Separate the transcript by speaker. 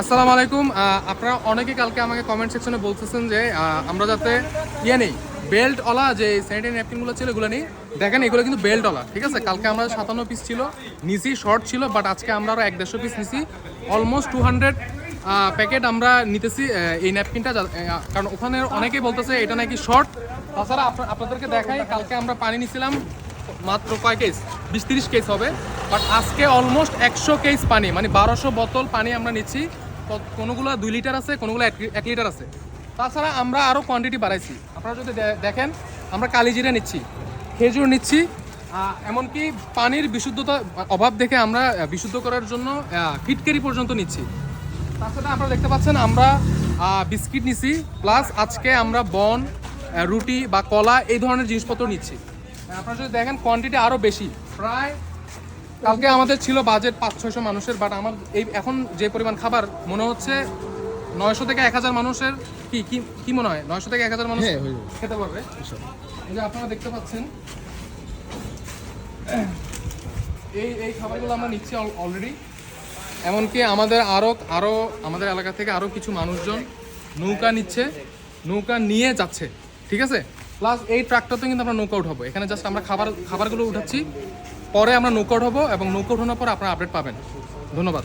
Speaker 1: আসসালামু আলাইকুম। আপনারা অনেকে কালকে আমাকে কমেন্ট সেকশনে বলতেছেন যে আমরা যাতে ইয়ে নেই বেল্ট ওলা যে স্যানিটারি ন্যাপকিনগুলো ছিল এগুলো নেই। দেখেন, এগুলো কিন্তু বেল্ট ওলা ঠিক আছে? কালকে আমরা সাতান্ন পিস ছিল নিচি শর্ট ছিল বাট আজকে আমরা আরও এক দেড়শো পিস নিছি অলমোস্ট টু হান্ড্রেড প্যাকেট আমরা নিতেছি এই ন্যাপকিনটা কারণ ওখানে অনেকেই বলতেছে এটা নাকি শর্ট তাছাড়া আপনাদেরকে দেখাই, কালকে আমরা পানি নিছিলাম, মাত্র কয় কেস বিশ তিরিশ কেস হবে বাট আজকে অলমোস্ট একশো কেস পানি মানে বারোশো বোতল পানি আমরা নিচ্ছি। কোনোগুলো দুই লিটার আছে, কোনোগুলো এক লিটার আছে। তাছাড়া আমরা আরও কোয়ান্টিটি বাড়াইছি। আপনারা যদি দেখেন, আমরা কালিজিরা নিচ্ছি, খেজুর নিচ্ছি এমনকি পানির বিশুদ্ধতা অভাব দেখে আমরা বিশুদ্ধ করার জন্য ফিটকারি পর্যন্ত নিচ্ছি। তাছাড়া আপনারা দেখতে পাচ্ছেন, আমরা বিস্কিট নিছি, প্লাস আজকে আমরা বন রুটি বা কলা এই ধরনের জিনিসপত্র নিচ্ছি। আপনারা যদি দেখেন কোয়ান্টিটি আরও বেশি, প্রায় কালকে আমাদের ছিল বাজেট পাঁচ ছয়শো মানুষের বাট আমার এই এখন যে পরিমাণ খাবার মনে হচ্ছে নয়শো থেকে এক হাজার মানুষের কি কি কি মনে হয়? নয়শো থেকে এক হাজার মানুষ
Speaker 2: হ্যাঁ।
Speaker 1: খেতে পারবে? এই যে আপনারা দেখতে পাচ্ছেন এই এই খাবারগুলো আমরা নিচ্ছি অলরেডি এমনকি আমাদের আরও আরও আমাদের এলাকা থেকে আরও কিছু মানুষজন নৌকা নিচ্ছে নৌকা নিয়ে যাচ্ছে ঠিক আছে? প্লাস এই ট্রাকটাতে কিন্তু আমরা নৌকা উঠাবো। এখানে জাস্ট আমরা খাবার খাবারগুলো উঠাচ্ছি। পরে আমরা নৌকট হব এবং নৌকট হওয়ার পর আপনারা আপডেট পাবেন। ধন্যবাদ।